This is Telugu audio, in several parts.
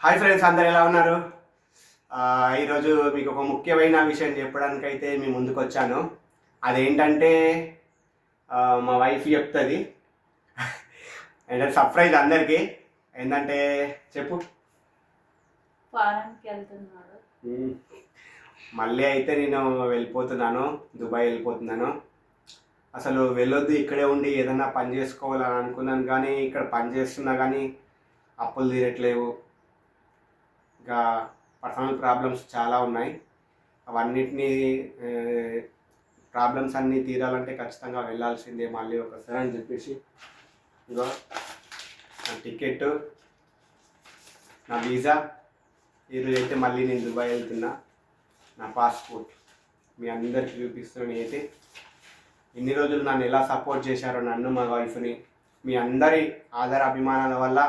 హాయ్ ఫ్రెండ్స్ అందరు ఎలా ఉన్నారు? ఈరోజు మీకు ఒక ముఖ్యమైన విషయం చెప్పడానికి అయితే మీ ముందుకు వచ్చాను. అదేంటంటే మా వైఫ్ చెప్తుంది. ఏంటంటే సర్ప్రైజ్ అందరికీ. ఏంటంటే చెప్పు. ఫారెన్కి వెళ్తున్నాడు. మ్మ్. మళ్ళీ అయితే నేను వెళ్ళిపోతున్నాను దుబాయ్ వెళ్ళిపోతున్నాను. అసలు వెళ్ళొద్దు ఇక్కడే ఉండి ఏదైనా పని చేసుకోవాలని అనుకున్నాను కానీ ఇక్కడ పని చేస్తున్నా కానీ అప్పులు తీరట్లేవు. ఇంకా పర్సనల్ ప్రాబ్లమ్స్ చాలా ఉన్నాయి. అవన్నిటినీ ప్రాబ్లమ్స్ అన్నీ తీరాలంటే ఖచ్చితంగా వెళ్ళాల్సిందే మళ్ళీ ఒకసారి అని చెప్పేసి ఇదో నా టికెట్ నా వీసా ఈరోజు అయితే మళ్ళీ నేను దుబాయ్ వెళ్తున్నా. నా పాస్పోర్ట్ మీ అందరికి చూపిస్తున్నాను. అయితే ఇన్ని రోజులు నన్ను ఎలా సపోర్ట్ చేశారో నన్ను మా వైఫ్ని మీ అందరి ఆధార అభిమానాల వల్ల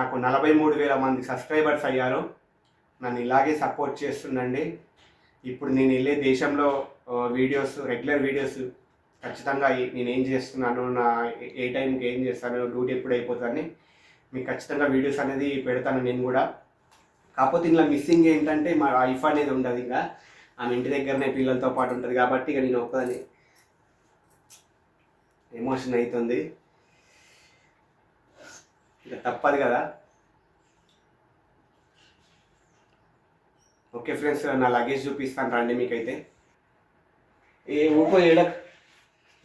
నాకు నలభై మూడు వేల మంది సబ్స్క్రైబర్స్ అయ్యారు. నన్ను ఇలాగే సపోర్ట్ చేస్తుండండి. ఇప్పుడు నేను వెళ్ళే దేశంలో వీడియోస్ రెగ్యులర్ వీడియోస్ ఖచ్చితంగా నేను ఏం చేస్తున్నాను నా ఏ- ఏ టైంకి ఏం చేస్తాను డ్యూటీ ఎప్పుడు అయిపోతుందని మీకు ఖచ్చితంగా వీడియోస్ అనేది పెడతాను నేను కూడా. కాకపోతే ఇందులో మిస్సింగ్ ఏంటంటే మా వైఫ్ అనేది ఉండదు ఇంకా. ఆమె ఇంటి దగ్గరనే పిల్లలతో పాటు ఉంటుంది కాబట్టి ఇక నేను ఒక్కదని ఎమోషన్ అవుతుంది ఇక తప్పదు కదా. ఓకే ఫ్రెండ్స్ నా లగేజ్ చూపిస్తాను రండి మీకైతే. ఏ ఊపో ఏడ?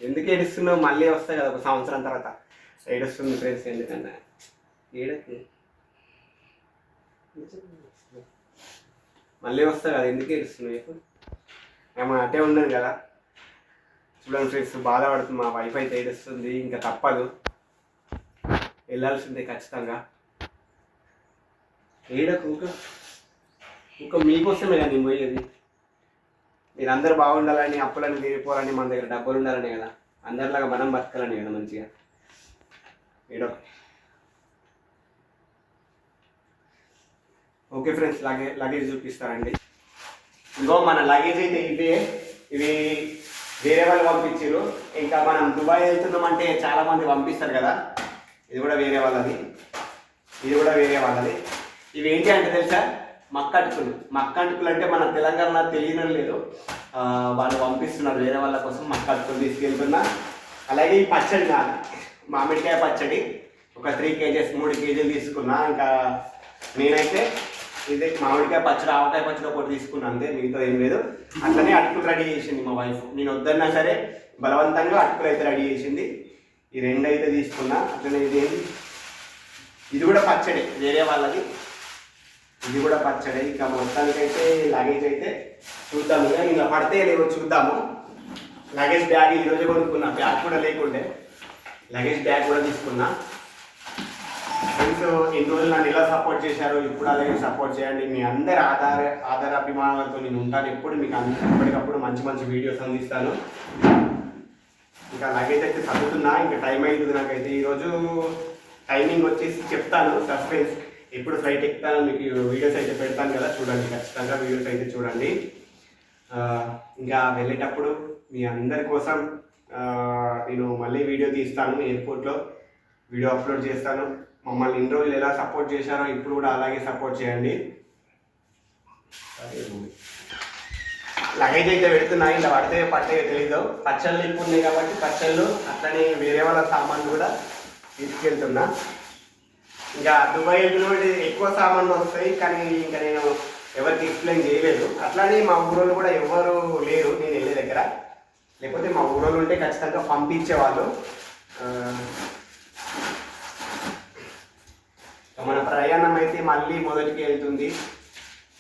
ఎందుకు ఏడుస్తున్నావు? మళ్ళీ వస్తాయి కదా ఒక సంవత్సరం తర్వాత. ఏడుస్తుంది ఫ్రెండ్స్ ఎందుకన్నా? ఏడకి? మళ్ళీ వస్తాయి కదా ఎందుకు ఏడుస్తున్నావు చెప్పు. ఏమో అటే ఉండదు కదా. చూడండి ఫ్రెండ్స్ బాధపడుతుంది మా వైఫ్ అయితే ఏడుస్తుంది ఇంకా తప్పదు. వెళ్ళాల్సిందే ఖచ్చితంగా. ఏడకు ఇంకా మీకోసమే కదా నేను పోయేది. మీరు అందరు బాగుండాలని అప్పులని తీరిపోవాలని మన దగ్గర డబ్బులు ఉండాలని కదా. అందరిలాగా మనం బతకాలని కదా మంచిగా. ఏడో. ఓకే ఫ్రెండ్స్ లగే లగేజ్ చూపిస్తారండి ఇంకో మన లగేజ్ అయితే ఇదే. ఇవి వేరే వాళ్ళు పంపించారు. ఇంకా మనం దుబాయ్ వెళ్తున్నామంటే చాలా మంది పంపిస్తారు కదా. ఇది కూడా వేరే వాళ్ళది. ఇది కూడా వేరే వాళ్ళది. ఇవి ఏంటి అంటే తెలుసా? మక్క మక్కంటుకులు మక్క అంటే మన తెలంగాణ తెలియడం లేదు వాళ్ళు పంపిస్తున్నారు వేరే వాళ్ళ కోసం మక్కంటుకులు తీసుకెళ్తున్నా. అలాగే ఈ పచ్చడి కాదు మామిడికాయ పచ్చడి. ఒక త్రీ కేజీస్ మూడు కేజీలు తీసుకున్నా. ఇంకా నేనైతే ఇదే మామిడికాయ పచ్చడి ఆవకాయ పచ్చడి ఒకటి తీసుకున్నా. అంతే మిగతా ఏం లేదు. అట్లనే అటుకులు రెడీ చేసింది మా వైఫ్ నేను వద్దన్నా సరే బలవంతంగా అటుకులు అయితే రెడీ చేసింది. ఈ రెండు అయితే తీసుకున్నా. అట్లనే ఇది ఇది కూడా పచ్చడి వేరే వాళ్ళది. ఇది కూడా పచ్చడి. ఇంకా మొత్తానికైతే లగేజ్ అయితే చూద్దాము ఇక ఇలా పడితే లేవో చూద్దాము. లగేజ్ బ్యాగ్ ఈరోజు కొనుక్కున్నా. బ్యాగ్ కూడా లేకుండే. లగేజ్ బ్యాగ్ కూడా తీసుకున్నా. ఫ్రెండ్స్ ఎన్ని రోజులు నన్ను ఎలా సపోర్ట్ చేశారో ఇప్పుడు అలాగే సపోర్ట్ చేయండి. మీ అందరి ఆధార ఆధార అభిమానాలతో నేను ఉంటాను. ఎప్పుడు మీకు అందరూ ఎప్పటికప్పుడు మంచి మంచి వీడియోస్ అందిస్తాను. ఇంకా లగేజ్ అయితే చదువుతున్నా ఇంకా టైం అవుతుంది నాకైతే. ఈరోజు టైమింగ్ వచ్చేసి చెప్తాను. సస్పెన్స్ ఎప్పుడు ఫ్లైట్ ఎక్కుతాను మీకు వీడియోస్ అయితే పెడతాను కదా చూడండి ఖచ్చితంగా వీడియోస్ అయితే చూడండి. ఇంకా వెళ్ళేటప్పుడు మీ అందరి కోసం నేను మళ్ళీ వీడియో తీస్తాను ఎయిర్పోర్ట్లో వీడియో అప్లోడ్ చేస్తాను. మమ్మల్ని ఇన్ని రోజులు ఎలా సపోర్ట్ చేశారో ఇప్పుడు కూడా అలాగే సపోర్ట్ చేయండి. లగేజ్ అయితే పెడుతున్నాయి ఇలా పడితే పట్టే తెలీదు. పచ్చళ్ళు ఎక్కువ ఉన్నాయి కాబట్టి పచ్చళ్ళు అట్లనే వేరే వాళ్ళ సామాన్లు కూడా తీసుకెళ్తున్నా. ఇంకా దుబాయ్ వెళ్ళినప్పుడు ఎక్కువ సామాన్లు వస్తాయి కానీ ఇంకా నేను ఎవరికి ఎక్స్ప్లెయిన్ చేయలేదు. అట్లానే మా ఊరోళ్ళు కూడా ఎవరు లేరు నేను వెళ్ళే దగ్గర. లేకపోతే మా ఊరోళ్ళు ఉంటే ఖచ్చితంగా పంపించేవాళ్ళు. మన ప్రయాణం అయితే మళ్ళీ మొదటికి వెళ్తుంది.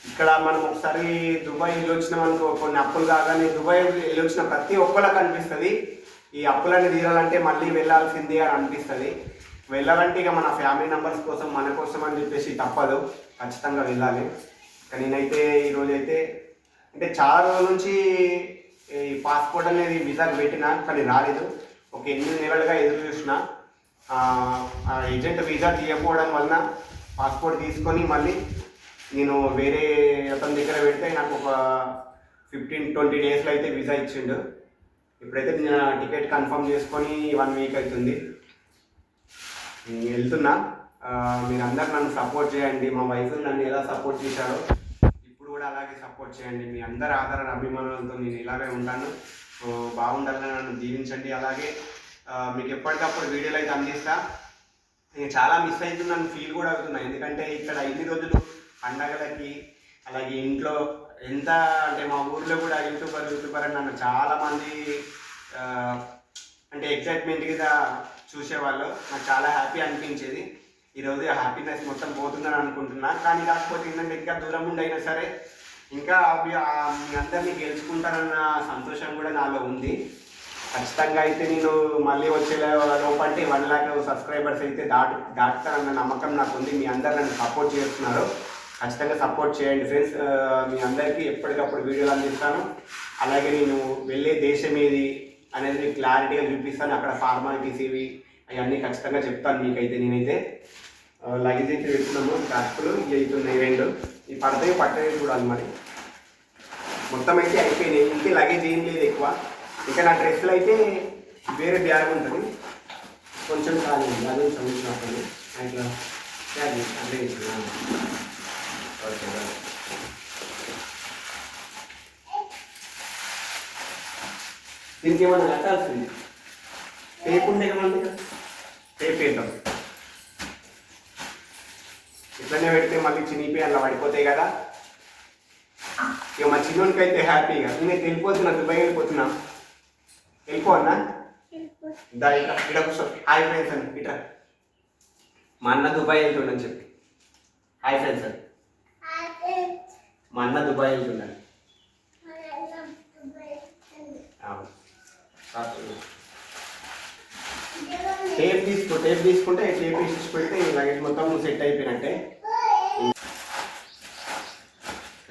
ఇక్కడ మనం ఒకసారి దుబాయ్ వెళ్ళొచ్చినాం అనుకో కొన్ని అప్పులు కాగానే దుబాయ్ వెళ్ళొచ్చిన ప్రతి ఒక్కళ్ళకి అనిపిస్తుంది. ఈ అప్పులన్నీ తీరాలంటే మళ్ళీ వెళ్ళాల్సిందే అని అనిపిస్తుంది. వెళ్ళాలంటే ఇక మన ఫ్యామిలీ మెంబర్స్ కోసం మన కోసం అని చెప్పేసి తప్పదు. ఖచ్చితంగా వెళ్ళాలి. కానీ నేనైతే ఈరోజు అయితే అంటే చాలా రోజుల నుంచి ఈ పాస్పోర్ట్ అనేది వీసాకి పెట్టినా కానీ రాలేదు. ఒక ఎన్ని నెలలుగా ఎదురు చూసిన ఏజెంట్ వీసా తీయకపోవడం వలన పాస్పోర్ట్ తీసుకొని మళ్ళీ నేను వేరే అతని దగ్గర పెడితే నాకు ఒక ఫిఫ్టీన్ ట్వంటీ డేస్లో అయితే వీసా ఇచ్చిండు. ఇప్పుడైతే నేను టికెట్ కన్ఫర్మ్ చేసుకొని వన్ వీక్ అవుతుంది. నేను వెళ్తున్నా. ఆ, మీరందరూ నన్ను సపోర్ట్ చేయండి. మా వైఫ్ నన్ను ఎలా సపోర్ట్ చేశారో ఇప్పుడు కూడా అలాగే సపోర్ట్ చేయండి. మీ అందరి ఆదరణ అభిమానులతో నేను ఇలాగే ఉంటాను. బాగుండాలని నన్ను దీవించండి. అలాగే మీకు ఎప్పటికప్పుడు వీడియోలు అయితే అందిస్తా. నేను చాలా మిస్ అవుతున్నాను. ఫీల్ కూడా అవుతున్నా ఎందుకంటే ఇక్కడ ఇన్ని రోజులు పండగలకి అలాగే ఇంట్లో ఎంత అంటే మా ఊర్లో కూడా యూట్యూబర్ యూట్యూబర్ అని నన్ను చాలామంది అంటే ఎక్సైట్మెంట్ కింద చూసేవాళ్ళు. నాకు చాలా హ్యాపీ అనిపించేది. ఈరోజు హ్యాపీనెస్ మొత్తం పోతుందని అనుకుంటున్నా. కానీ కాకపోతే ఏంటంటే ఇంకా దూరం ఉండైనా సరే ఇంకా మీ అందరినీ గెలుచుకుంటానన్న సంతోషం కూడా నాలో ఉంది. ఖచ్చితంగా అయితే నేను మళ్ళీ వచ్చే లోపంటే వన్ ల్యాక్ సబ్స్క్రైబర్స్ అయితే దాటు దాటుతానన్న నమ్మకం నాకు ఉంది. మీ అందరు నన్ను సపోర్ట్ చేస్తున్నారు. ఖచ్చితంగా సపోర్ట్ చేయండి ఫ్రెండ్స్ మీ అందరికీ ఎప్పటికప్పుడు వీడియోలు అందిస్తాను. అలాగే నేను వెళ్ళే దేశం ఏది అనేది మీకు క్లారిటీగా చూపిస్తాను. అక్కడ ఫార్మాలిటీస్ ఇవి అవన్నీ ఖచ్చితంగా చెప్తాను మీకైతే నేనైతే. లగేజ్ అయితే పెట్టుకున్నాము. బ్యాగ్లు ఇవి అవుతున్నాయి రెండు ఈ పడతాయి పట్టేవి చూడాలి మరి. మొత్తం అయితే అయిపోయినాయి. ఇంకే లగేజ్ ఏం లేదు ఎక్కువ. ఇంకా నా డ్రెస్సులు అయితే వేరే బ్యాగ్ ఉంటుంది. కొంచెం ఖాళీ ఉంది. అదే చదువుతున్నప్పుడు అట్లా బ్యాగ్ అంటే ఓకే. దీనికి ఏమన్నా కట్టాల్సింది టేప్ ఉండే కదండి టేప్ వేద్దాం. ఇట్లనే పెడితే మళ్ళీ చినిగిపోయి అలా పడిపోతాయి కదా. ఇక మా చిన్నోనికి అయితే హ్యాపీగా నేను వెళ్ళిపోతున్నా దుబాయ్ వెళ్ళిపోతున్నా. వెళ్ళిపోన్నా దా ఇట్లా ఇట్లా కూర్చో. హాయ్ ఫ్రెండ్స్ అని ఇట్లా. మా అన్న దుబాయ్ వెళ్తుండని చెప్పి. హాయ్ ఫ్రెండ్స్ అని. మా అన్న దుబాయ్ వెళ్తున్నాను అవును. టేప్ తీసుకో టేప్ తీసుకుంటే టేప్ తీసి పెడితే లగేజ్ మొత్తం సెట్ అయిపోయినట్టే.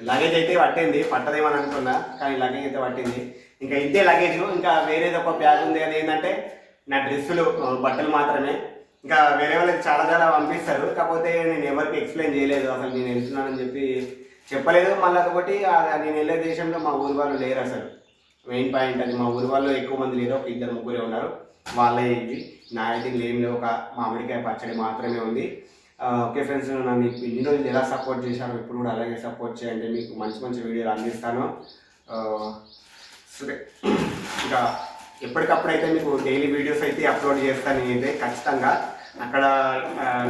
లగేజ్ అయితే పట్టింది పట్టదేమని అనుకున్నా కానీ లగేజ్ అయితే పట్టింది. ఇంకా ఇంతే లగేజ్ ఇంకా వేరేది ఒక బ్యాగ్ ఉంది అది ఏంటంటే నా డ్రెస్సులు బట్టలు మాత్రమే. ఇంకా వేరే వాళ్ళకి చాలా చాలా పంపిస్తారు కాకపోతే నేను ఎవరికి ఎక్స్ప్లెయిన్ చేయలేదు అసలు నేను వెళ్తున్నానని చెప్పి చెప్పలేదు. మళ్ళీ ఒకటి నేను వెళ్ళే దేశంలో మా ఊరి వాళ్ళు లేరు అసలు. మెయిన్ పాయింట్ అది మా ఊరి వాళ్ళు ఎక్కువ మంది లేరు ఒక ఇద్దరు ముగ్గురే ఉన్నారు. వాళ్ళే ఇది. నా అయితే ఏం లేవు ఒక మామిడికాయ పచ్చడి మాత్రమే ఉంది. ఓకే ఫ్రెండ్స్ నన్ను ఇన్ని రోజులు ఎలా సపోర్ట్ చేశారో ఇప్పుడు కూడా అలాగే సపోర్ట్ చేయండి. మీకు మంచి మంచి వీడియోలు అందిస్తాను. సరే. ఇంకా ఎప్పటికప్పుడు అయితే మీకు డైలీ వీడియోస్ అయితే అప్లోడ్ చేస్తాను నేనైతే ఖచ్చితంగా అక్కడ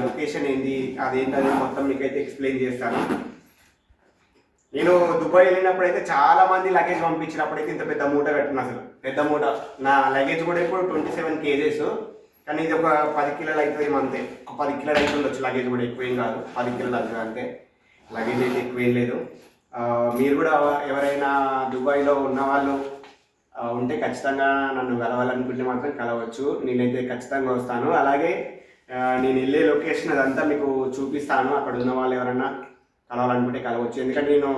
లొకేషన్ ఏంది అదేంటనేది మొత్తం మీకైతే ఎక్స్ప్లెయిన్ చేస్తాను. నేను దుబాయ్ వెళ్ళినప్పుడు అయితే చాలా మంది లగేజ్ పంపించినప్పుడు అయితే ఇంత పెద్ద మూట కట్టిన అసలు. పెద్ద మూట. నా లగేజ్ కూడా ఇప్పుడు ట్వంటీ సెవెన్ కేజెస్ కానీ ఇది ఒక పది కిలోలు అవుతుంది అంతే. ఒక పది కిలోలు అయితే ఉండొచ్చు. లగేజ్ కూడా ఎక్కువ ఏం కాదు. పది కిలోలు అవుతుంది అంతే. లగేజ్ అయితే ఎక్కువ ఏం లేదు. మీరు కూడా ఎవరైనా దుబాయ్లో ఉన్న వాళ్ళు ఉంటే ఖచ్చితంగా నన్ను కలవాలనుకుంటే మాత్రం కలవచ్చు. నేనైతే ఖచ్చితంగా వస్తాను. అలాగే నేను వెళ్ళే లొకేషన్ అదంతా మీకు చూపిస్తాను. అక్కడ ఉన్న వాళ్ళు ఎవరైనా కలవాలనుకుంటే కలవచ్చు. ఎందుకంటే నేను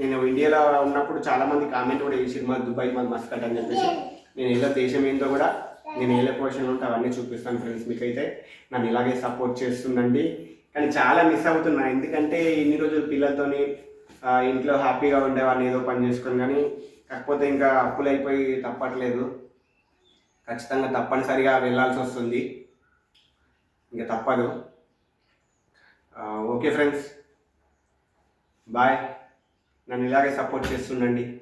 నేను ఇండియాలో ఉన్నప్పుడు చాలా మంది కామెంట్ కూడా ఈ సినిమా దుబాయ్ మాది మస్కట్ అని చెప్పేసి నేను ఏదో దేశం ఏంటో కూడా నేను వెళ్ళే పొజిషన్ ఉంటే అవన్నీ చూపిస్తాను ఫ్రెండ్స్ మీకైతే. నన్ను ఇలాగే సపోర్ట్ చేస్తుందండి. కానీ చాలా మిస్ అవుతున్నా. ఎందుకంటే ఇన్ని రోజులు పిల్లలతోని ఇంట్లో హ్యాపీగా ఉండేవాడిని ఏదో పని చేసుకొని కానీ కాకపోతే ఇంకా అప్పులు అయిపోయి తప్పట్లేదు. ఖచ్చితంగా తప్పనిసరిగా వెళ్ళాల్సి వస్తుంది. ఇంకా తప్పదు. Okay friends bye. నన్ను ఇలాగే సపోర్ట్ చేస్తుండండి.